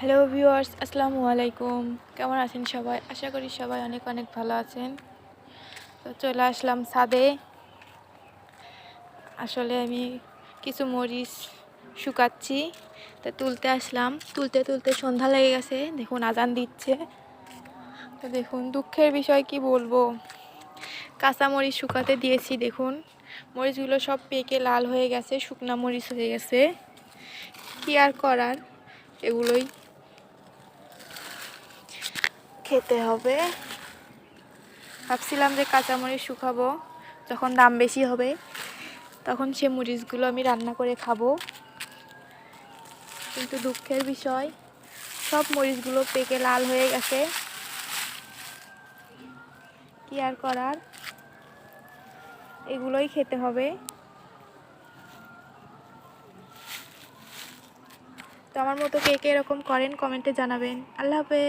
Hello viewers, আসসালামু আলাইকুম। কেমন আছেন সবাই? আশা করি সবাই অনেক অনেক ভালো আছেন। তো চলে আসলাম ছাদে। আসলে আমি কিছু মরিচ শুকাচ্ছি, তা তুলতে আসলাম। তুলতে তুলতে সন্ধ্যা লেগে গেছে, দেখুন আজান দিচ্ছে। তো দেখুন, দুঃখের বিষয় কি বলব? কাঁচা মরিচ শুকাতে দিয়েছি, দেখুন। মরিচগুলো সব পেকে লাল হয়ে গেছে, শুকনা মরিচ হয়ে গেছে। কি আর করার? এগুলোই খেতে হবে। ভাবছিলাম যে কাঁচামরিচ শুকাবো, যখন দাম বেশি হবে, তখন সে মরিচগুলো আমি রান্না করে খাব। কিন্তু দুঃখের বিষয়, সব মরিচগুলো পেকে লাল হয়ে গেছে। কি আর করার? এগুলোই খেতে হবে। তো আমার মতো কে কে এরকম করেন, কমেন্টে জানাবেন। আল্লাহ হাফেজ।